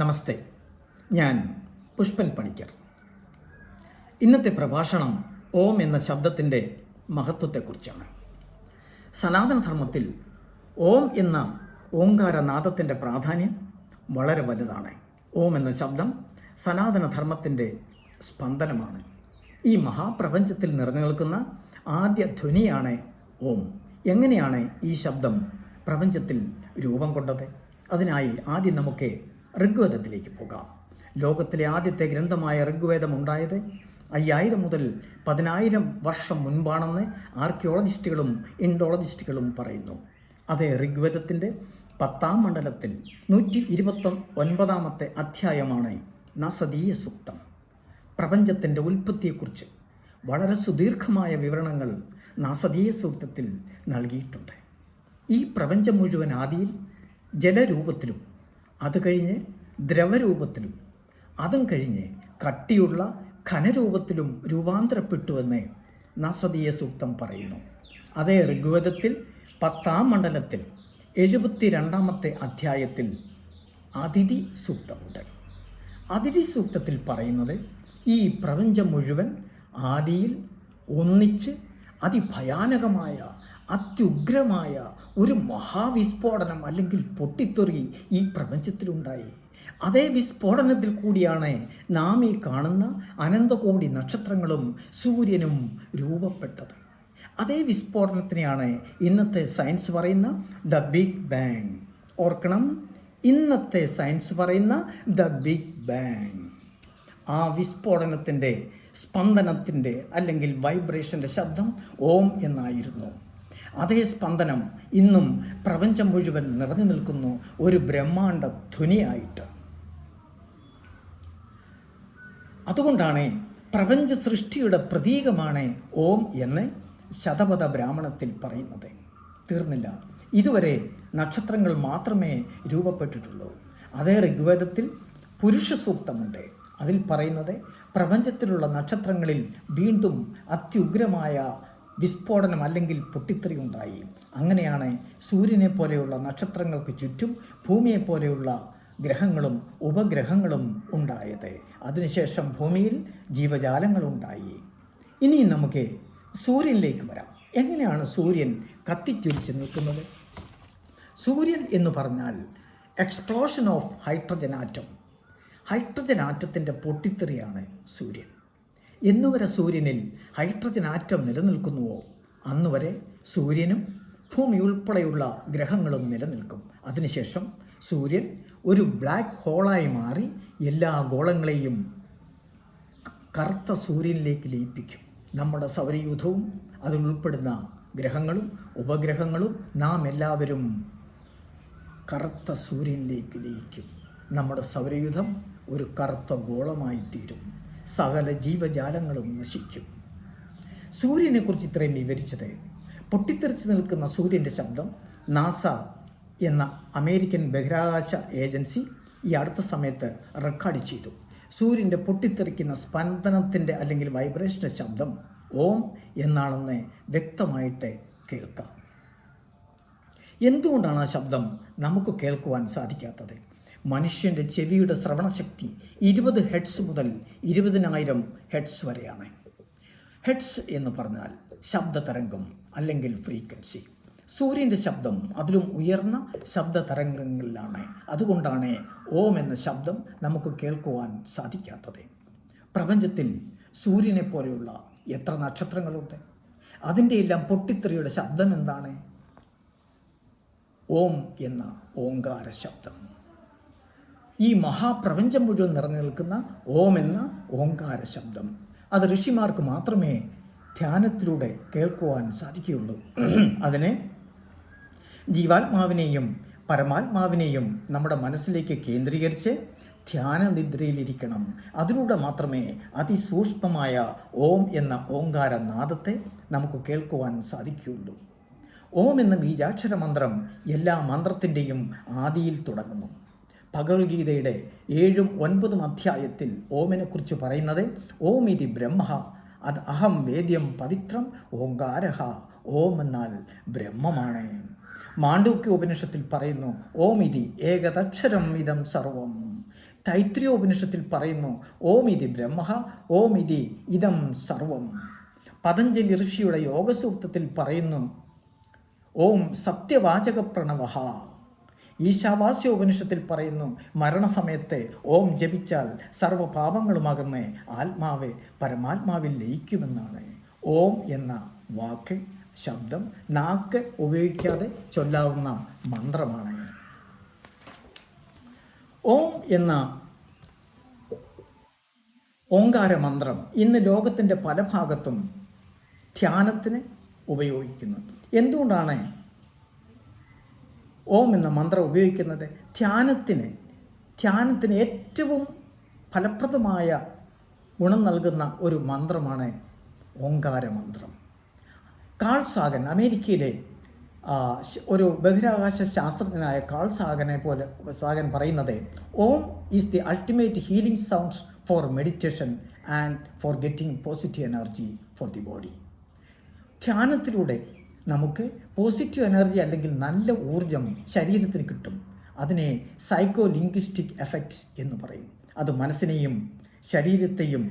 നമസ്തേ. ഞാൻ പുഷ്പൻ പണിക്കർ. ഇന്നത്തെ പ്രഭാഷണം ഓം എന്ന ശബ്ദത്തിന്റെ മഹത്വത്തെക്കുറിച്ചാണ്. സനാതനധർമ്മത്തിൽ ഓം എന്ന ഓങ്കാരനാദത്തിന്റെ പ്രാധാന്യം വളരെ വലുതാണ്. ഓം എന്ന ശബ്ദം സനാതനധർമ്മത്തിന്റെ സ്പന്ദനമാണ്. ഈ മഹാപ്രപഞ്ചത്തിൽ നിറഞ്ഞുനിൽക്കുന്ന ആദ്യ ധ്വനിയാണ് ഓം. എങ്ങനെയാണ് ഈ ശബ്ദം പ്രപഞ്ചത്തിൽ രൂപം കൊണ്ടത്? അതിനായി ആദ്യം നമുക്ക് ഋഗ്വേദത്തിലേക്ക് പോകാം. ലോകത്തിലെ ആദ്യത്തെ ഗ്രന്ഥമായ ഋഗ്വേദം ഉണ്ടായത് അയ്യായിരം മുതൽ പതിനായിരം വർഷം മുൻപാണെന്ന് ആർക്കിയോളജിസ്റ്റുകളും ഇൻഡോളജിസ്റ്റുകളും പറയുന്നു. അതേ ഋഗ്വേദത്തിന്റെ പത്താം മണ്ഡലത്തിൽ നൂറ്റി ഇരുപത്തി ഒൻപതാമത്തെ അധ്യായമാണ് നസദീയ സൂക്തം. പ്രപഞ്ചത്തിന്റെ ഉൽപ്പത്തിയെക്കുറിച്ച് വളരെ സുദീർഘമായ വിവരണങ്ങൾ നാസദീയ സൂക്തത്തിൽ നൽകിയിട്ടുണ്ട്. ഈ പ്രപഞ്ചം മുഴുവൻ ആദിയിൽ ജലരൂപത്തിലും അത് കഴിഞ്ഞ് ദ്രവരൂപത്തിലും അതും കഴിഞ്ഞ് കട്ടിയുള്ള രൂപാന്തരപ്പെട്ടു രൂപാന്തരപ്പെട്ടുവെന്ന് നാസദീയ സൂക്തം പറയുന്നു. അതേ ഋഗ്വേദത്തിൽ പത്താം മണ്ഡലത്തിൽ എഴുപത്തി രണ്ടാമത്തെ അധ്യായത്തിൽ അതിഥി സൂക്തമുണ്ട്. അതിഥി സൂക്തത്തിൽ പറയുന്നത് ഈ പ്രപഞ്ചം മുഴുവൻ ആദിയിൽ ഒന്നിച്ച് അതിഭയാനകമായ അത്യുഗ്രമായ ഒരു മഹാവിസ്ഫോടനം അല്ലെങ്കിൽ പൊട്ടിത്തെറി ഈ പ്രപഞ്ചത്തിലുണ്ടായി. അതേ വിസ്ഫോടനത്തിൽ കൂടിയാണ് നാം ഈ കാണുന്ന അനന്തകോടി നക്ഷത്രങ്ങളും സൂര്യനും രൂപപ്പെട്ടത്. അതേ വിസ്ഫോടനത്തിനെയാണ് ഇന്നത്തെ സയൻസ് പറയുന്ന ദ ബിഗ് ബാങ്. ഓർക്കണം ഇന്നത്തെ സയൻസ് പറയുന്ന ദ ബിഗ് ബാങ്. ആ വിസ്ഫോടനത്തിന്റെ സ്പന്ദനത്തിന്റെ അല്ലെങ്കിൽ വൈബ്രേഷന്റെ ശബ്ദം ഓം എന്നായിരുന്നു. അതേ സ്പന്ദനം ഇന്നും പ്രപഞ്ചം മുഴുവൻ നിറഞ്ഞു നിൽക്കുന്നു ഒരു ബ്രഹ്മാണ്ട ധ്വനിയായിട്ട്. അതുകൊണ്ടാണ് പ്രപഞ്ച സൃഷ്ടിയുടെ പ്രതീകമാണ് ഓം എന്ന് ശതപഥ ബ്രാഹ്മണത്തിൽ പറയുന്നത്. തീർന്നില്ല. ഇതുവരെ നക്ഷത്രങ്ങൾ മാത്രമേ രൂപപ്പെട്ടിട്ടുള്ളൂ. അതേ ഋഗ്വേദത്തിൽ പുരുഷ സൂക്തമുണ്ട്. അതിൽ പറയുന്നത് പ്രപഞ്ചത്തിലുള്ള നക്ഷത്രങ്ങളിൽ വീണ്ടും അത്യുഗ്രമായ വിസ്ഫോടനം അല്ലെങ്കിൽ പൊട്ടിത്തെറി ഉണ്ടായി. അങ്ങനെയാണ് സൂര്യനെ പോലെയുള്ള നക്ഷത്രങ്ങൾക്ക് ചുറ്റും ഭൂമിയെ പോലെയുള്ള ഗ്രഹങ്ങളും ഉപഗ്രഹങ്ങളും ഉണ്ടായത്. അതിനുശേഷം ഭൂമിയിൽ ജീവജാലങ്ങളുണ്ടായി ഇനി നമുക്ക് സൂര്യനിലേക്ക് വരാം. എങ്ങനെയാണ് സൂര്യൻ കത്തിച്ചുരിച്ച് നിൽക്കുന്നത്? സൂര്യൻ എന്ന് പറഞ്ഞാൽ explosion of hydrogen atom hydrogen ആറ്റത്തിന്റെ പൊട്ടിത്തെറിയാണ് സൂര്യൻ. എന്നുവരെ സൂര്യനിൽ ഹൈഡ്രജൻ ആറ്റം നിലനിൽക്കുന്നുവോ? അന്നുവരെ സൂര്യനും ഭൂമി ഉൾപ്പെടെയുള്ള ഗ്രഹങ്ങളും നിലനിൽക്കും. അതിനുശേഷം സൂര്യൻ ഒരു ബ്ലാക്ക് ഹോളായി മാറി എല്ലാ ഗോളങ്ങളെയും കറുത്ത സൂര്യനിലേക്ക് ലയിപ്പിക്കും. നമ്മുടെ സൗരയൂഥവും അതിൽ ഉൾപ്പെടുന്ന ഗ്രഹങ്ങളും ഉപഗ്രഹങ്ങളും നാം എല്ലാവരും കറുത്ത സൂര്യനിലേക്ക് ലയിക്കും. നമ്മുടെ സൗരയൂഥം ഒരു കറുത്ത ഗോളമായി തീരും. സകല ജീവജാലങ്ങളും നശിക്കും. സൂര്യനെക്കുറിച്ച് ഇത്രയും വിവരിച്ചത് പൊട്ടിത്തെറിച്ച് നിൽക്കുന്ന സൂര്യന്റെ ശബ്ദം നാസ എന്ന അമേരിക്കൻ ബഹിരാകാശ ഏജൻസി ഈ അടുത്ത സമയത്ത് റെക്കോർഡ് ചെയ്തു. സൂര്യന്റെ പൊട്ടിത്തെറിക്കുന്ന സ്പന്ദനത്തിന്റെ അല്ലെങ്കിൽ വൈബ്രേഷന്റെ ശബ്ദം ഓം എന്നാണെന്ന് വ്യക്തമായിട്ട് കേൾക്കാം. എന്തുകൊണ്ടാണ് ആ ശബ്ദം നമുക്ക് കേൾക്കുവാൻ സാധിക്കാത്തത്? മനുഷ്യന്റെ ചെവിയുടെ ശ്രവണശക്തി ഇരുപത് ഹെഡ്സ് മുതൽ ഇരുപതിനായിരം ഹെഡ്സ് വരെയാണ്. ഹെഡ്സ് എന്ന് പറഞ്ഞാൽ ശബ്ദതരംഗം അല്ലെങ്കിൽ ഫ്രീക്വൻസി. സൂര്യന്റെ ശബ്ദം അതിലും ഉയർന്ന ശബ്ദ തരംഗങ്ങളിലാണ് അതുകൊണ്ടാണ് ഓം എന്ന ശബ്ദം നമുക്ക് കേൾക്കുവാൻ സാധിക്കാത്തത്. പ്രപഞ്ചത്തിൽ സൂര്യനെ പോലെയുള്ള എത്ര നക്ഷത്രങ്ങളുണ്ട്? അതിന്റെ എല്ലാം പൊട്ടിത്തെറിയുടെ ശബ്ദം എന്താണ്? ഓം എന്ന ഓങ്കാര ശബ്ദം. ഈ മഹാപ്രപഞ്ചം മുഴുവൻ നിറഞ്ഞു നിൽക്കുന്ന ഓം എന്ന ഓങ്കാര ശബ്ദം. അത് ഋഷിമാർക്ക് മാത്രമേ ധ്യാനത്തിലൂടെ കേൾക്കുവാൻ സാധിക്കുകയുള്ളൂ. അതിനെ ജീവാത്മാവിനെയും പരമാത്മാവിനെയും നമ്മുടെ മനസ്സിലേക്ക് കേന്ദ്രീകരിച്ച് ധ്യാനനിദ്രയിലിരിക്കണം. അതിലൂടെ മാത്രമേ അതിസൂക്ഷ്മമായ ഓം എന്ന ഓങ്കാര നാദത്തെ നമുക്ക് കേൾക്കുവാൻ സാധിക്കുകയുള്ളൂ. ഓം എന്ന ബീജാക്ഷര മന്ത്രം എല്ലാ മന്ത്രത്തിന്റെയും ആദിയിൽ തുടങ്ങുന്നു. ഭഗവത്ഗീതയുടെ ഏഴും ഒൻപതും അധ്യായത്തിൽ ഓമിനെക്കുറിച്ച് പറയുന്നത് ഓം ഇതി ബ്രഹ്മ അത് അഹം വേദ്യം പവിത്രം ഓങ്കാരഹ ഓം എന്നാൽ ബ്രഹ്മമാണ്. മാണ്ഡൂക്യ ഉപനിഷത്തിൽ പറയുന്നു ഓം ഇതി ഏകതക്ഷരം ഇതം സർവം. തൈത്രിയ ഉപനിഷത്തിൽ പറയുന്നു ഓം ഇതി ബ്രഹ്മ ഓം ഇതി ഇതം സർവം. പതഞ്ജലി ഋഷിയുടെ യോഗസൂക്തത്തിൽ പറയുന്നു ഓം സത്യവാചക പ്രണവ ഈശാവാസ്യ ഉപനിഷത്തിൽ പറയുന്നു മരണസമയത്തെ ഓം ജപിച്ചാൽ സർവ ആത്മാവെ പരമാത്മാവിൽ ലയിക്കുമെന്നാണ്. ഓം എന്ന വാക്ക് ശബ്ദം നാക്ക് ഉപയോഗിക്കാതെ ചൊല്ലാവുന്ന മന്ത്രമാണ്. ഓം എന്ന ഓങ്കാര മന്ത്രം ഇന്ന് ലോകത്തിന്റെ പല ഭാഗത്തും ധ്യാനത്തിന് ഉപയോഗിക്കുന്നു. എന്തുകൊണ്ടാണ് ഓം എന്ന മന്ത്രം ഉപയോഗിക്കുന്നത് ധ്യാനത്തിന് ധ്യാനത്തിന് ഏറ്റവും ഫലപ്രദമായ ഗുണം നൽകുന്ന ഒരു മന്ത്രമാണ് ഓങ്കാര മന്ത്രം. കാൾ സാഗൻ അമേരിക്കയിലെ ഒരു ബഹിരാകാശ ശാസ്ത്രജ്ഞനായ കാൾ സാഗനെ പോലെ സാഗൻ പറയുന്നത് Om is the ultimate healing sounds for meditation and for getting positive energy for the body. ധ്യാനത്തിലൂടെ നമുക്ക് പോസിറ്റീവ് എനർജി അല്ലെങ്കിൽ നല്ല ഊർജം ശരീരത്തിന് കിട്ടും. അതിനെ സൈക്കോ ലിംഗ്വിസ്റ്റിക് എഫക്റ്റ് എന്ന് പറയും. അത് മനസ്സിനെയും ശരീരത്തെയും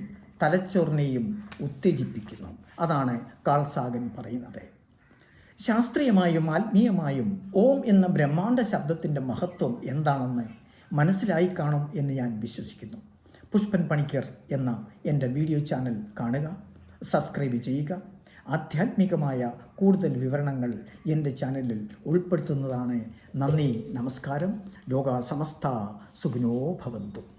തലച്ചോറിനെയും ഉത്തേജിപ്പിക്കുന്നു. അതാണ് കാൾസാഗൻ പറയുന്നത്. ശാസ്ത്രീയമായും ആത്മീയമായും ഓം എന്ന ബ്രഹ്മാണ്ട ശബ്ദത്തിന്റെ മഹത്വം എന്താണെന്ന് മനസ്സിലായി കാണും എന്ന് ഞാൻ വിശ്വസിക്കുന്നു. പുഷ്പൻ പണിക്കർ എന്ന എന്റെ വീഡിയോ ചാനൽ കാണുക സബ്സ്ക്രൈബ് ചെയ്യുക ആധ്യാത്മികമായ കൂടുതൽ വിവരണങ്ങൾ എന്റെ ചാനലിൽ ഉൾപ്പെടുത്തുന്നതാണ്. നന്ദി നമസ്കാരം. ലോക സമസ്ത സുഖിനോ ഭവന്തു.